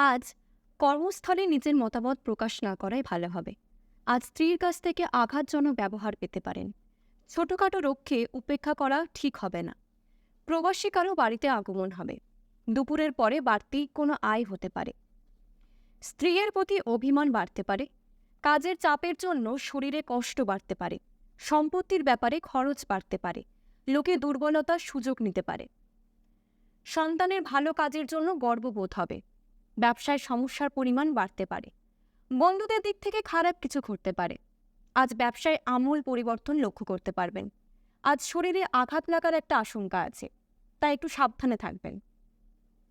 আজ কর্মস্থলে নিজের মতামত প্রকাশ না করাই ভালো হবে। আজ স্ত্রীর কাছ থেকে আঘাতজনক ব্যবহার পেতে পারেন। ছোটখাটো রক্ষে উপেক্ষা করা ঠিক হবে না। প্রবাসী কারও বাড়িতে আগমন হবে। দুপুরের পরে বাড়তি কোনো আয় হতে পারে। স্ত্রীর প্রতি অভিমান বাড়তে পারে। কাজের চাপের জন্য শরীরে কষ্ট বাড়তে পারে। সম্পত্তির ব্যাপারে খরচ বাড়তে পারে। লোকে দুর্বলতার সুযোগ নিতে পারে। সন্তানের ভালো কাজের জন্য গর্ববোধ হবে। ব্যবসায় সমস্যার পরিমাণ বাড়তে পারে। বন্ধুদের দিক থেকে খারাপ কিছু ঘটতে পারে। আজ ব্যবসায় আমূল পরিবর্তন লক্ষ্য করতে পারবেন। আজ শরীরে আঘাত লাগার একটা আশঙ্কা আছে, তাই একটু সাবধানে থাকবেন।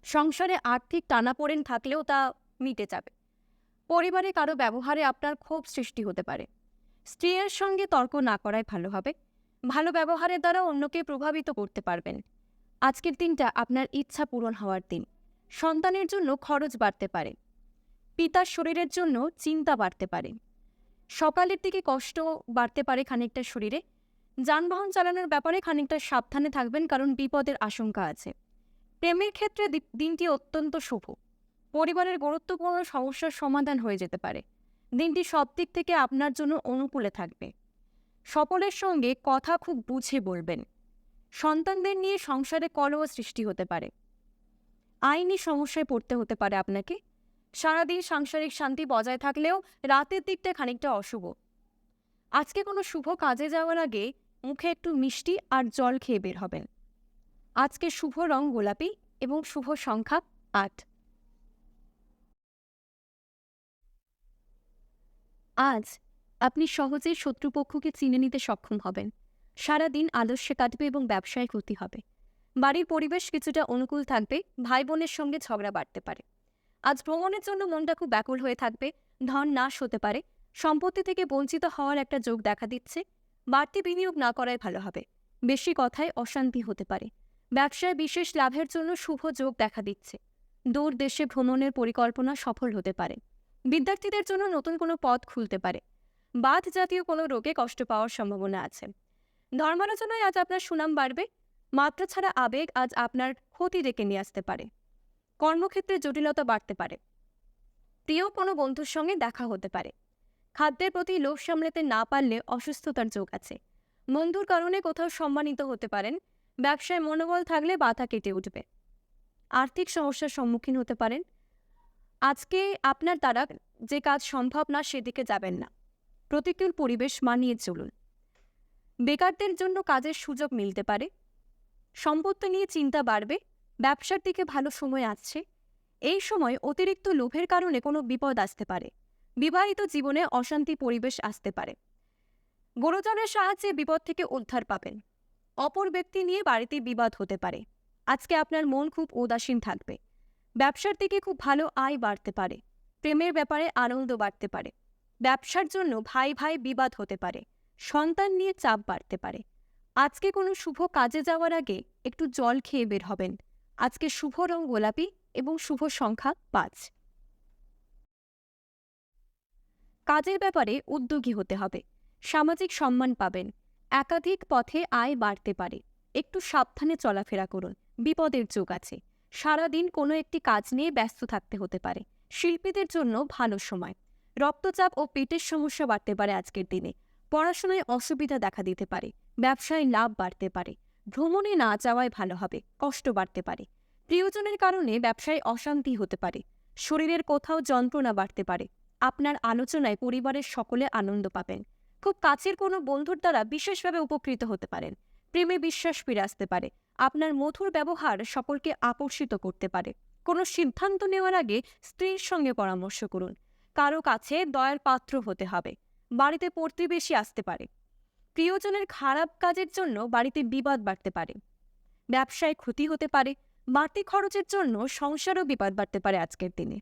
সংসারে আর্থিক টানাপোড়েন থাকলেও তা মিটে যাবে। পরিবারে কারও ব্যবহারে আপনার ক্ষোভ সৃষ্টি হতে পারে। স্ত্রীর সঙ্গে তর্ক না করাই ভালো হবে। ভালো ব্যবহারের দ্বারা অন্যকে প্রভাবিত করতে পারবেন। আজকের দিনটা আপনার ইচ্ছা পূরণ হওয়ার দিন। সন্তানের জন্য খরচ বাড়তে পারে। পিতার শরীরের জন্য চিন্তা বাড়তে পারে। সকালের দিকে কষ্ট বাড়তে পারে খানিকটা শরীরে। যানবাহন চালানোর ব্যাপারে খানিকটা সাবধানে থাকবেন কারণ বিপদের আশঙ্কা আছে। প্রেমের ক্ষেত্রে দিনটি অত্যন্ত শুভ। পরিবারের গুরুত্বপূর্ণ সমস্যার সমাধান হয়ে যেতে পারে। দিনটি সব দিক থেকে আপনার জন্য অনুকূলে থাকবে। সকলের সঙ্গে কথা খুব বুঝে বলবেন। সন্তানদের নিয়ে সংসারে কলহ সৃষ্টি হতে পারে। আইনি সমস্যায় পড়তে হতে পারে আপনাকে। সারাদিন সাংসারিক শান্তি বজায় থাকলেও রাতের দিকটা খানিকটা অশুভ। আজকে কোনো শুভ কাজে যাওয়ার আগে মুখে একটু মিষ্টি আর জল খেয়ে বের হবেন। আজকে শুভ রং গোলাপি এবং শুভ সংখ্যা আট। আজ আপনি সহজেই শত্রুপক্ষকে চিনে নিতে সক্ষম হবেন। সারাদিন আলস্যে কাটবে এবং ব্যবসায় ক্ষতি হবে। বাড়ির পরিবেশ কিছুটা অনুকূল থাকবে ভাই বোনের সঙ্গে ঝগড়া বাড়তে পারে। আজ ভ্রমণের জন্য মনটা খুব ব্যাকুল হয়ে থাকবে, ধন নাশ হতে পারে, সম্পত্তি থেকে বঞ্চিত হওয়ার একটা যোগ দেখা দিচ্ছে, বাড়তি বিনিয়োগ না করাই ভালো হবে, বেশি কথায় অশান্তি হতে পারে, ব্যবসায় বিশেষ লাভের জন্য শুভ যোগ দেখা দিচ্ছে, দূর দেশে ভ্রমণের পরিকল্পনা সফল হতে পারে, বিদ্যার্থীদের জন্য নতুন কোনো পথ খুলতে পারে বাত জাতীয় কোনো রোগে কষ্ট পাওয়ার সম্ভাবনা আছে। ধর্মালোচনায় আজ আপনার সুনাম বাড়বে মাত্রা ছাড়া আবেগ আজ আপনার ক্ষতি ডেকে নিয়ে আসতে পারে। কর্মক্ষেত্রে জটিলতা বাড়তে পারে। প্রিয় কোনো বন্ধুর সঙ্গে দেখা হতে পারে। খাদ্যের প্রতি লোভ সামলাতে না পারলে অসুস্থতার যোগ আছে। বন্ধুর কারণে কোথাও সম্মানিত হতে পারেন, ব্যবসায় মনোবল থাকলে বাধা কেটে উঠবে। আর্থিক সমস্যার সম্মুখীন হতে পারেন। আজকে আপনার দ্বারা যে কাজ সম্ভব না, সেদিকে যাবেন না। প্রতিকূল পরিবেশ মানিয়ে চলুন। বেকারদের জন্য কাজের সুযোগ মিলতে পারে। সম্পত্তি নিয়ে চিন্তা বাড়বে, ব্যবসার দিকে ভালো সময় আসছে। এই সময় অতিরিক্ত লোভের কারণে কোনো বিপদ আসতে পারে। বিবাহিত জীবনে অশান্তি পরিবেশ আসতে পারে। গুরুজনের সাহায্যে বিপদ থেকে উদ্ধার পাবেন। অপর ব্যক্তি নিয়ে বাড়িতে বিবাদ হতে পারে। আজকে আপনার মন খুব উদাসীন থাকবে। ব্যবসার দিকে খুব ভালো আয় বাড়তে পারে। প্রেমের ব্যাপারে আনন্দ বাড়তে পারে। ব্যবসার জন্য ভাই ভাই বিবাদ হতে পারে। সন্তান নিয়ে চাপ বাড়তে পারে। আজকে কোনো শুভ কাজে যাওয়ার আগে একটু জল খেয়ে বের হবেন। আজকে শুভ রং গোলাপি এবং শুভ সংখ্যা পাঁচ। কাজের ব্যাপারে উদ্যোগী হতে হবে। সামাজিক সম্মান পাবেন। একাধিক পথে আয় বাড়তে পারে। একটু সাবধানে চলাফেরা করুন। বিপদের যোগ আছে। সারাদিন কোনো একটি কাজ নিয়ে ব্যস্ত থাকতে হতে পারে। শিল্পীদের জন্য ভালো সময়। রক্তচাপ ও পেটের সমস্যা বাড়তে পারে আজকের দিনে। পড়াশোনায় অসুবিধা দেখা দিতে পারে। ব্যবসায় লাভ বাড়তে পারে। ভ্রমণে না যাওয়াই ভালো হবে, কষ্ট বাড়তে পারে। প্রিয়জনের কারণে ব্যবসায় অশান্তি হতে পারে। শরীরের কোথাও যন্ত্রণা বাড়তে পারে। আপনার আলোচনায় পরিবারের সকলে আনন্দ পাবেন। খুব কাছের কোনো বন্ধুর দ্বারা বিশেষভাবে উপকৃত হতে পারেন। প্রেমে বিশ্বাস ফিরে আসতে পারে। আপনার মধুর ব্যবহার সকলকে আকর্ষিত করতে পারে। কোনো সিদ্ধান্ত নেওয়ার আগে স্ত্রীর সঙ্গে পরামর্শ করুন। কারও কাছে দয়ার পাত্র হতে হবে। বাড়িতে প্রতিবেশী আসতে পারে। প্রিয়জনের খারাপ কাজের জন্য বাড়িতে বিবাদ বাড়তে পারে। ব্যবসায় ক্ষতি হতে পারে, বাড়তি খরচের জন্য সংসারও বিপদ বাড়তে পারে আজকের দিনে।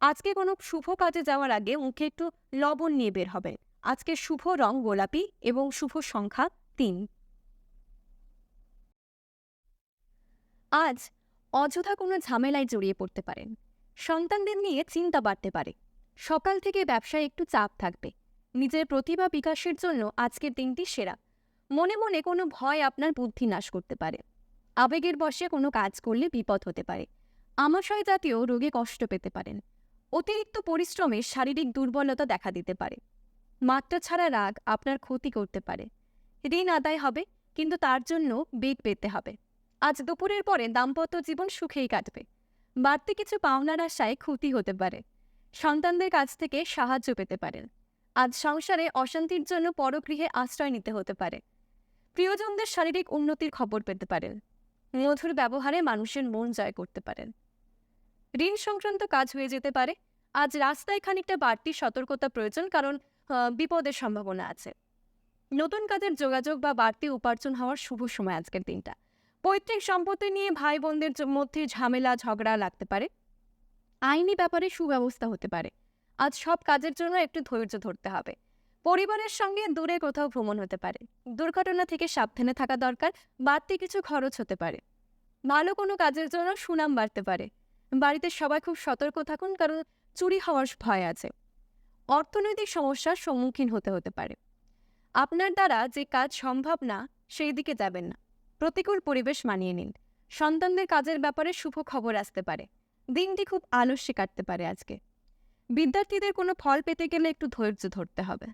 আজকে কোনো শুভ কাজে যাওয়ার আগে মুখে একটু লবণ নিয়ে বের হবে। আজকে শুভ রং গোলাপি এবং শুভ সংখ্যা তিন। আজ অযথা কোনো ঝামেলায় জড়িয়ে পড়তে পারেন। সন্তানদের নিয়ে চিন্তা বাড়তে পারে। সকাল থেকে ব্যবসায় একটু চাপ থাকবে। নিজের প্রতিভা বিকাশের জন্য আজকের দিনটি সেরা। মনে মনে কোনো ভয় আপনার বুদ্ধি নাশ করতে পারে। আবেগের বশে কোনো কাজ করলে বিপদ হতে পারে। আমাশয় জাতীয় রোগে কষ্ট পেতে পারেন। অতিরিক্ত পরিশ্রমে শারীরিক দুর্বলতা দেখা দিতে পারে। মাত্রা ছাড়া রাগ আপনার ক্ষতি করতে পারে। ঋণ আদায় হবে, কিন্তু তার জন্য বেগ পেতে হবে। আজ দুপুরের পরে দাম্পত্য জীবন সুখেই কাটবে। বাড়তি কিছু পাওনার আশায় ক্ষতি হতে পারে। সন্তানদের কাছ থেকে সাহায্য পেতে পারেন। আজ সংসারে অশান্তির জন্য পরগৃহে আশ্রয় নিতে হতে পারে। প্রিয়জনদের শারীরিক উন্নতির খবর পেতে পারেন। মধুর ব্যবহারে মানুষের মন জয় করতে পারেন। ঋণ সংক্রান্ত কাজ হয়ে যেতে পারে। আজ রাস্তায় খানিকটা বাড়তি সতর্কতা প্রয়োজন কারণ বিপদের সম্ভাবনা আছে। নতুন কাজের যোগাযোগ বা বাড়তি উপার্জন হওয়ার শুভ সময় আজকের দিনটা। পৈতৃক সম্পত্তি নিয়ে ভাই বোনদের মধ্যে ঝামেলা, ঝগড়া লাগতে পারে। আইনি ব্যাপারে সুব্যবস্থা হতে পারে। আজ সব কাজের জন্য একটু ধৈর্য ধরতে হবে। পরিবারের সঙ্গে দূরে কোথাও ভ্রমণ হতে পারে। দুর্ঘটনা থেকে সাবধানে থাকা দরকার, বাড়তি কিছু খরচ হতে পারে। ভালো কোনো কাজের জন্য সুনাম বাড়তে পারে। বাড়িতে সবাই খুব সতর্ক থাকুন কারণ চুরি হওয়ার ভয় আছে। অর্থনৈতিক সমস্যার সম্মুখীন হতে হতে পারে। আপনার দ্বারা যে কাজ সম্ভব না, সেই দিকে যাবেন না। প্রতিকূল পরিবেশ মানিয়ে নিন। সন্তানদের কাজের ব্যাপারে শুভ খবর আসতে পারে। দিনটি খুব আলস্যে কাটতে পারে আজকে। বিদ্যার্থীদের কোনো ফল পেতে গেলে একটু ধৈর্য ধরতে হবে।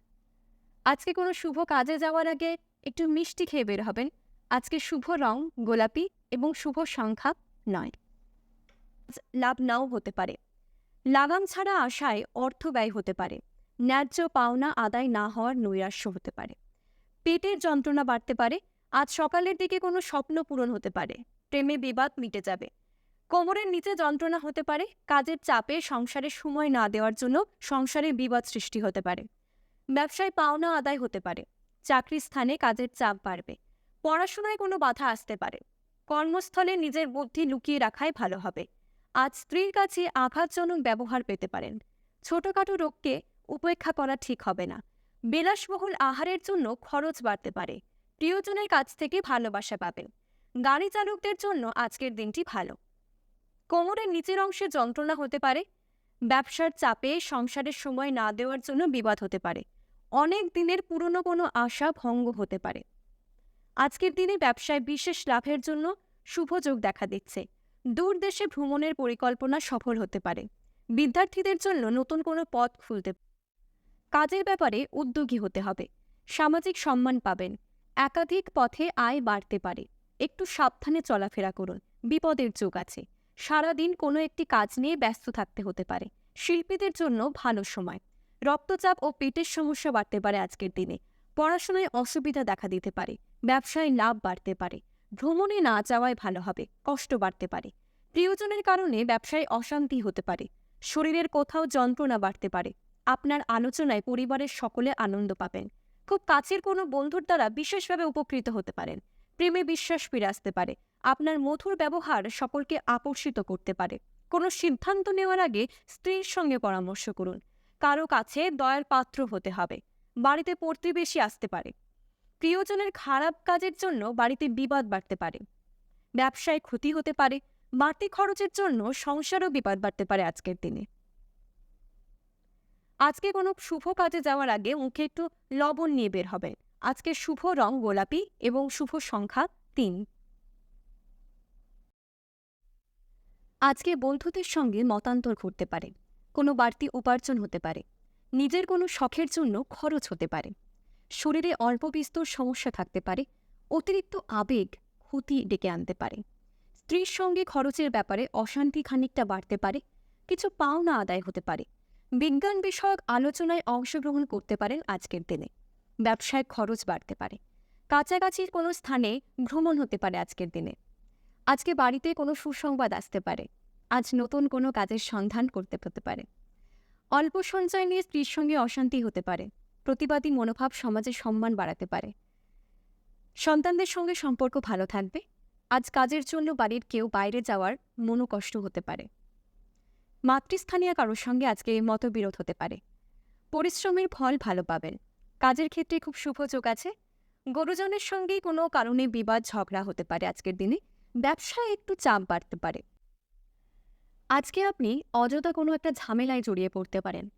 আজকে কোনো শুভ কাজে যাওয়ার আগে একটু মিষ্টি খেয়ে বের হবেন। আজকে শুভ রং, গোলাপি এবং শুভ সংখ্যা নয়। লাভ নাও হতে পারে। লাগাম ছাড়া আশায় অর্থ ব্যয় হতে পারে। ন্যায্য পাওনা আদায় না হওয়ার নৈরাশ্য হতে পারে। পেটের যন্ত্রণা বাড়তে পারে। আজ সকালের দিকে কোনো স্বপ্ন পূরণ হতে পারে। প্রেমে বিবাদ মিটে যাবে। কোমরের নিচে যন্ত্রণা হতে পারে, কাজের চাপে সংসারে সময় না দেওয়ার জন্য সংসারে বিবাদ সৃষ্টি হতে পারে। ব্যবসায় পাওনা আদায় হতে পারে, চাকরির স্থানে কাজের চাপ বাড়বে, পড়াশোনায় কোনো বাধা আসতে পারে, কর্মস্থলে নিজের বুদ্ধি লুকিয়ে রাখাই ভালো হবে। আজ স্ত্রীর কাছে আঘাতজনক ব্যবহার পেতে পারেন, ছোটখাটো রোগকে উপেক্ষা করা ঠিক হবে না। বিলাসবহুল আহারের জন্য খরচ বাড়তে পারে, প্রিয়জনের কাছ থেকে ভালোবাসা পাবেন। গাড়ি চালকদের জন্য আজকের দিনটি ভালো। কোমরের নিচের অংশে যন্ত্রণা হতে পারে। ব্যবসার চাপে সংসারের সময় না দেওয়ার জন্য বিবাদ হতে পারে। অনেক দিনের পুরনো কোনো আশা ভঙ্গ হতে পারে। আজকের দিনে ব্যবসায় বিশেষ লাভের জন্য শুভ যোগ দেখা দিচ্ছে। দূর দেশে ভ্রমণের পরিকল্পনা সফল হতে পারে। বিদ্যার্থীদের জন্য নতুন কোনো পথ খুলতে কাজের ব্যাপারে উদ্যোগী হতে হবে। সামাজিক সম্মান পাবেন। একাধিক পথে আয় বাড়তে পারে। একটু সাবধানে চলাফেরা করুন। বিপদের যোগ আছে। সারাদিন কোনো একটি কাজ নিয়ে ব্যস্ত থাকতে হতে পারে। শিল্পীদের জন্য ভালো সময়। রক্তচাপ ও পেটের সমস্যা বাড়তে পারে আজকের দিনে। পড়াশোনায় অসুবিধা দেখা দিতে পারে। ব্যবসায় লাভ বাড়তে পারে। ভ্রমণে না যাওয়াই ভালো হবে, কষ্ট বাড়তে পারে। প্রিয়জনের কারণে ব্যবসায় অশান্তি হতে পারে। শরীরের কোথাও যন্ত্রণা বাড়তে পারে। আপনার আলোচনায় পরিবারের সকলে আনন্দ পাবেন। খুব কাছের কোনো বন্ধুর দ্বারা বিশেষভাবে উপকৃত হতে পারেন। প্রেমে বিশ্বাস ফিরে আসতে পারে। আপনার মধুর ব্যবহার সকলকে আকর্ষিত করতে পারে। কোনো সিদ্ধান্ত নেওয়ার আগে স্ত্রীর সঙ্গে পরামর্শ করুন। কারও কাছে দয়ার পাত্র হতে হবে। বাড়িতে প্রতিবেশী আসতে পারে। প্রিয়জনের খারাপ কাজের জন্য বাড়িতে বিবাদ বাড়তে পারে। ব্যবসায় ক্ষতি হতে পারে। বাড়তি খরচের জন্য সংসারও বিপদ বাড়তে পারে আজকের দিনে। আজকে কোনো শুভ কাজে যাওয়ার আগে মুখে একটু লবণ নিয়ে বের হবেন। আজকে শুভ রং গোলাপি এবং শুভ সংখ্যা তিন। আজকে বন্ধুদের সঙ্গে মতান্তর ঘটতে পারে, কোনো বাড়তি উপার্জন হতে পারে, নিজের কোনো শখের জন্য খরচ হতে পারে, শরীরে অল্প বিস্তর সমস্যা থাকতে পারে, অতিরিক্ত আবেগ, ক্ষতি ডেকে আনতে পারে, স্ত্রীর সঙ্গে খরচের ব্যাপারে অশান্তি খানিকটা বাড়তে পারে, কিছু পাওনা আদায় হতে পারে, বিজ্ঞান বিষয়ক আলোচনায় অংশগ্রহণ করতে পারেন আজকের দিনে। ব্যবসায় খরচ বাড়তে পারে। কাছাকাছির কোনো স্থানে ভ্রমণ হতে পারে আজকের দিনে। আজকে বাড়িতে কোনো সুসংবাদ আসতে পারে। আজ নতুন কোনো কাজের সন্ধান করতে হতে পারে। অল্প সঞ্চয় নিয়ে স্ত্রীর সঙ্গে অশান্তি হতে পারে। প্রতিবাদী মনোভাব সমাজে সম্মান বাড়াতে পারে। সন্তানদের সঙ্গে সম্পর্ক ভালো থাকবে। আজ কাজের জন্য বাড়ির কেউ বাইরে যাওয়ার মনোকষ্ট হতে পারে। মাতৃস্থানীয় কারোর সঙ্গে আজকে মতবিরোধ হতে পারে। পরিশ্রমের ফল ভালো পাবেন। কাজের ক্ষেত্রে খুব শুভ যোগ আছে। গরুজনের সঙ্গেই কোনো কারণে বিবাদ, ঝগড়া হতে পারে আজকের দিনে। ব্যবসায় একটু চাপ বাড়তে পারে। আজকে আপনি অযথা কোনো একটা ঝামেলায় জড়িয়ে পড়তে পারেন।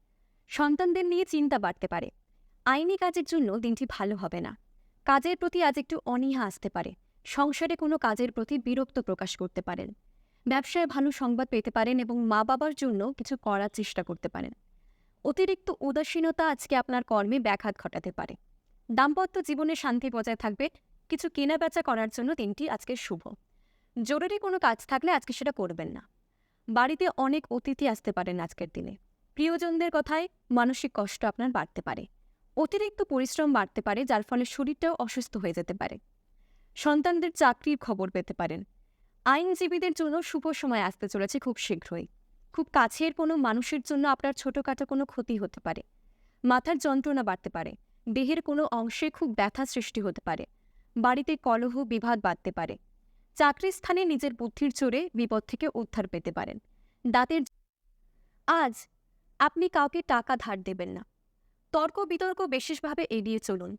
সন্তানদের নিয়ে চিন্তা বাড়তে পারে। আইনি কাজের জন্য দিনটি ভালো হবে না। কাজের প্রতি আজ একটু অনীহা আসতে পারে। সংসারে কোনো কাজের প্রতি বিরক্ত প্রকাশ করতে পারেন। ব্যবসায় ভালো সংবাদ পেতে পারেন এবং মা বাবার জন্য কিছু করার চেষ্টা করতে পারেন। অতিরিক্ত উদাসীনতা আজকে আপনার কর্মে ব্যাঘাত ঘটাতে পারে। দাম্পত্য জীবনে শান্তি বজায় থাকবে। কিছু কেনাবেচা করার জন্য দিনটি আজকে শুভ। জরুরি কোনো কাজ থাকলে আজকে সেটা করবেন না। বাড়িতে অনেক অতিথি আসতে পারেন আজকের দিনে। প্রিয়জনদের কথায় মানসিক কষ্ট আপনার বাড়তে পারে। অতিরিক্ত পরিশ্রম বাড়তে পারে, যার ফলে শরীরটাও অসুস্থ হয়ে যেতে পারে। সন্তানদের চাকরির খবর পেতে পারেন। আইনজীবীদের জন্য শুভ সময় আসতে চলেছে খুব শীঘ্রই। খুব কাছের কোনো মানুষের জন্য আপনার ছোটোখাটো কোনো ক্ষতি হতে পারে। মাথার যন্ত্রণা বাড়তে পারে। দেহের কোনো অংশে খুব ব্যথা সৃষ্টি হতে পারে। বাড়িতে কলহ বিভাদ বাড়তে পারে। চাকরির স্থানে নিজের বুদ্ধির জোরে বিপদ থেকে উদ্ধার পেতে পারেন। দাঁতের আজ আপনি কাউকে টাকা ধার দেবেন না। তর্ক বিতর্ক বিশেষভাবে এড়িয়ে চলুন।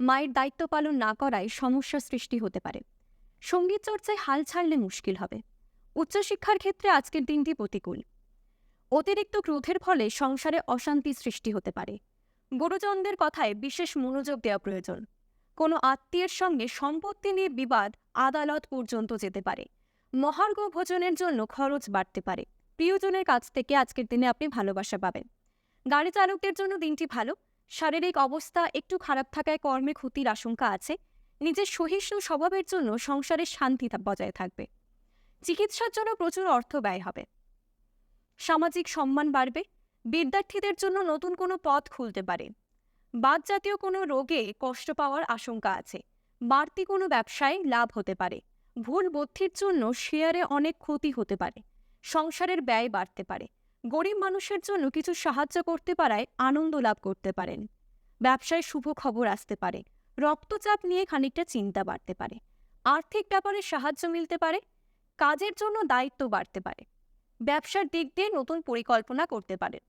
মায়ের দায়িত্ব পালন না করায় সমস্যা সৃষ্টি হতে পারে। সংগীত চর্চায় হাল ছাড়লে মুশকিল হবে। উচ্চশিক্ষার ক্ষেত্রে আজকের দিনটি প্রতিকূল। অতিরিক্ত ক্রোধের ফলে সংসারে অশান্তি সৃষ্টি হতে পারে। গুরুজনদের কথায় বিশেষ মনোযোগ দেওয়া প্রয়োজন। কোনো আত্মীয়ের সঙ্গে সম্পত্তি নিয়ে বিবাদ আদালত পর্যন্ত যেতে পারে। মহার্ঘ ভোজনের জন্য খরচ বাড়তে পারে। প্রিয়জনের কাছ থেকে আজকের দিনে আপনি ভালোবাসা পাবেন। গাড়ি চালকদের জন্য দিনটি ভালো। শারীরিক অবস্থা একটু খারাপ থাকায় কর্মে ক্ষতির আশঙ্কা আছে। নিজের সহিষ্ণু স্বভাবের জন্য সংসারের শান্তি বজায় থাকবে। চিকিৎসার জন্য প্রচুর অর্থ ব্যয় হবে। সামাজিক সম্মান বাড়বে, বিদ্যার্থীদের জন্য নতুন কোনো পথ খুলতে পারে। বাদ জাতীয় কোনো রোগে কষ্ট পাওয়ার আশঙ্কা আছে, বাড়তি কোনো ব্যবসায় লাভ হতে পারে, ভুল বুদ্ধির জন্য শেয়ারে অনেক ক্ষতি হতে পারে, সংসারের ব্যয় বাড়তে পারে, গরিব মানুষের জন্য কিছু সাহায্য করতে পারায় আনন্দ লাভ করতে পারেন। ব্যবসায় শুভ খবর আসতে পারে, রক্তচাপ নিয়ে খানিকটা চিন্তা বাড়তে পারে, আর্থিক ব্যাপারে সাহায্য মিলতে পারে, কাজের জন্য দায়িত্ব বাড়তে পারে। ব্যবসার দিক দিয়ে নতুন পরিকল্পনা করতে পারেন।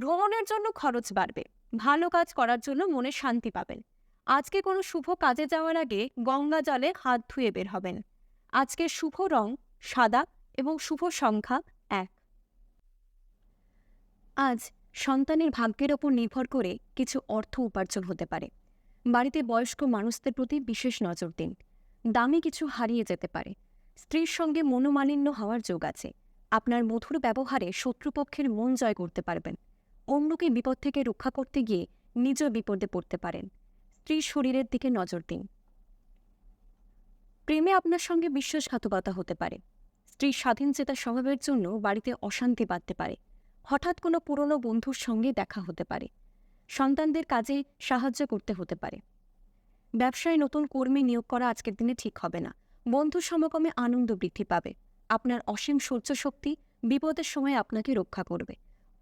ভ্রমণের জন্য খরচ বাড়বে, ভালো কাজ করার জন্য মনে শান্তি পাবেন। আজকে কোনো শুভ কাজে যাওয়ার আগে গঙ্গা জলে হাত ধুয়ে বের হবেন। আজকের শুভ রং সাদা এবং শুভ সংখ্যা এক। আজ সন্তানের ভাগ্যের ওপর নির্ভর করে কিছু অর্থ উপার্জন হতে পারে। বাড়িতে বয়স্ক মানুষদের প্রতি বিশেষ নজর দিন। দামি কিছু হারিয়ে যেতে পারে। স্ত্রীর সঙ্গে মনোমালিন্য হওয়ার যোগ আছে। আপনার মধুর ব্যবহারে শত্রুপক্ষের মন জয় করতে পারবেন। অন্যকে বিপদ থেকে রক্ষা করতে গিয়ে নিজ বিপদে পড়তে পারেন। স্ত্রীর শরীরের দিকে নজর দিন। প্রেমে আপনার সঙ্গে বিশ্বাসঘাতকতা হতে পারে। স্ত্রীর স্বাধীন চেতা স্বভাবের জন্য বাড়িতে অশান্তি বাড়তে পারে। হঠাৎ কোনো পুরনো বন্ধুর সঙ্গে দেখা হতে পারে। সন্তানদের কাজে সাহায্য করতে হতে পারে। ব্যবসায় নতুন কর্মী নিয়োগ করা আজকের দিনে ঠিক হবে না। বন্ধু সমকমে আনন্দ বৃদ্ধি পাবে। আপনার অসীম সহ্য শক্তি বিপদের সময় আপনাকে রক্ষা করবে।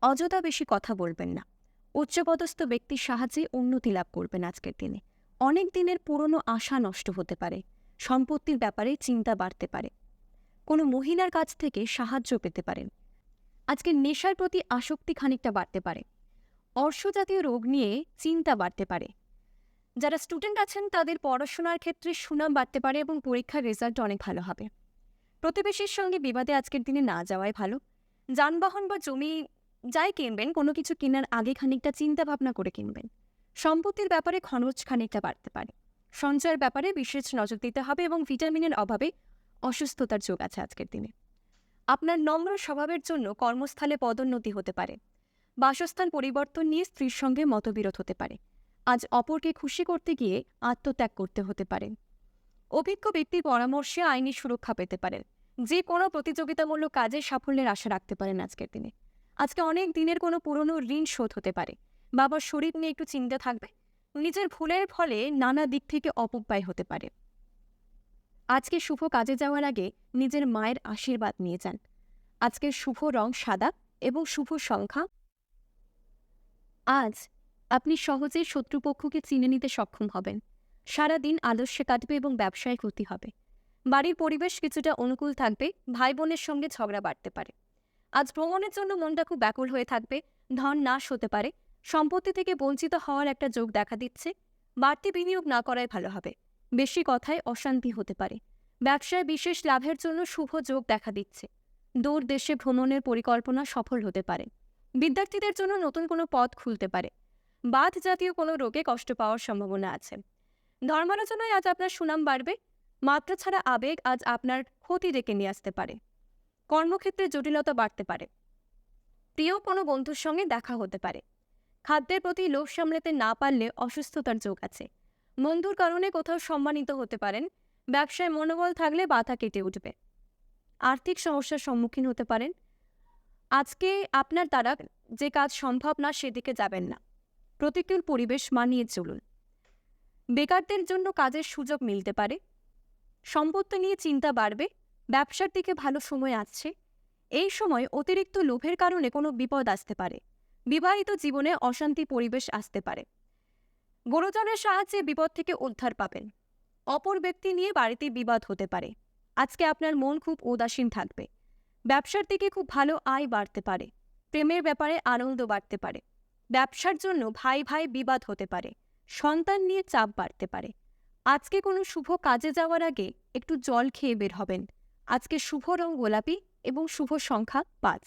অযথা বেশি কথা বলবেন না। উচ্চপদস্থ ব্যক্তির সাহায্যে উন্নতি লাভ করবেন আজকের দিনে। অনেক দিনের পুরনো আশা নষ্ট হতে পারে। সম্পত্তির ব্যাপারে চিন্তা বাড়তে পারে। কোনো মহিলার কাছ থেকে সাহায্য পেতে পারেন। আজকে নেশার প্রতি আসক্তি খানিকটা বাড়তে পারে। অর্শজাতীয় রোগ নিয়ে চিন্তা বাড়তে পারে। যারা স্টুডেন্ট আছেন, তাদের পড়াশোনার ক্ষেত্রে সুনাম বাড়তে পারে এবং পরীক্ষার রেজাল্ট অনেক ভালো হবে। প্রতিবেশীর সঙ্গে বিবাদে আজকের দিনে না যাওয়াই ভালো। যানবাহন বা জমি যাই কিনবেন, কোনো কিছু কেনার আগে খানিকটা চিন্তা ভাবনা করে কিনবেন। সম্পত্তির ব্যাপারে খরচ খানিকটা বাড়তে পারে। সঞ্চয়ের ব্যাপারে বিশেষ নজর দিতে হবে এবং ভিটামিনের অভাবে অসুস্থতার যোগ আছে আজকের দিনে। আপনার নম্র স্বভাবের জন্য কর্মস্থলে পদোন্নতি হতে পারে। বাসস্থান পরিবর্তন নিয়ে স্ত্রীর সঙ্গে মতবিরোধ হতে পারে। আজ অপরকে খুশি করতে গিয়ে আত্মত্যাগ করতে হতে পারে। অভিজ্ঞ ব্যক্তির পরামর্শে আইনি সুরক্ষা পেতে পারেন। যে কোনো প্রতিযোগিতামূলক কাজে সাফল্যের আশা রাখতে পারেন আজকের দিনে। আজকে অনেক দিনের কোনো পুরনো ঋণ শোধ হতে পারে। বাবার শরীর নিয়ে একটু চিন্তা থাকবে। নিজের ভুলের ফলে নানা দিক থেকে অপব্যয় হতে পারে। আজকে শুভ কাজে যাওয়ার আগে নিজের মায়ের আশীর্বাদ নিয়ে যান। আজকের শুভ রং সাদা এবং শুভ সংখ্যা। আজ আপনি সহজে শত্রুপক্ষকে চিনে নিতে সক্ষম হবেন। সারা দিন আদর্শে কাটবে এবং ব্যবসায় ক্ষতি হবে। বাড়ির পরিবেশ কিছুটা অনুকূল থাকবে ভাই বোনের সঙ্গে ঝগড়া বাড়তে পারে। আজ ভ্রমণের জন্য মনটা খুব ব্যাকুল হয়ে থাকবে, ধন নাশ হতে পারে, সম্পত্তি থেকে বঞ্চিত হওয়ার একটা যোগ দেখা দিচ্ছে, বাড়তি বিনিয়োগ না করাই ভালো হবে, বেশি কথায় অশান্তি হতে পারে, ব্যবসায় বিশেষ লাভের জন্য শুভ যোগ দেখা দিচ্ছে, দূর দেশে ভ্রমণের পরিকল্পনা সফল হতে পারে, বিদ্যার্থীদের জন্য নতুন কোনো পথ খুলতে পারে বাদ জাতীয় কোনো রোগে কষ্ট পাওয়ার সম্ভাবনা আছে। ধর্মালোচনায় আজ আপনার সুনাম বাড়বে মাত্রা ছাড়া আবেগ আজ আপনার ক্ষতি ডেকে নিয়ে আসতে পারে। কর্মক্ষেত্রে জটিলতা বাড়তে পারে। প্রিয় কোনো বন্ধুর সঙ্গে দেখা হতে পারে। খাদ্যের প্রতি লোভ সামলাতে না পারলে অসুস্থতার যোগ আছে। বন্ধুর কারণে কোথাও সম্মানিত হতে পারেন, ব্যবসায় মনোবল থাকলে বাধা কেটে উঠবে। আর্থিক সমস্যার সম্মুখীন হতে পারেন। আজকে আপনার দ্বারা যে কাজ সম্ভব না, সেদিকে যাবেন না। প্রতিকূল পরিবেশ মানিয়ে চলুন। বেকারদের জন্য কাজের সুযোগ মিলতে পারে। সম্পত্তি নিয়ে চিন্তা বাড়বে, ব্যবসার দিকে ভালো সময় আসছে। এই সময় অতিরিক্ত লোভের কারণে কোনো বিপদ আসতে পারে, বিবাহিত জীবনে অশান্তি পরিবেশ আসতে পারে। গুরুজনের সাহায্যে বিপদ থেকে উদ্ধার পাবেন। অপর ব্যক্তি নিয়ে বাড়িতে বিবাদ হতে পারে। আজকে আপনার মন খুব উদাসীন থাকবে। ব্যবসার দিকে খুব ভালো আয় বাড়তে পারে। প্রেমের ব্যাপারে আনন্দ বাড়তে পারে। ব্যবসার জন্য ভাই ভাই বিবাদ হতে পারে। সন্তান নিয়ে চাপ বাড়তে পারে। আজকে কোনো শুভ কাজে যাওয়ার আগে একটু জল খেয়ে বের হবেন। আজকে শুভ রং গোলাপি এবং শুভ সংখ্যা পাঁচ।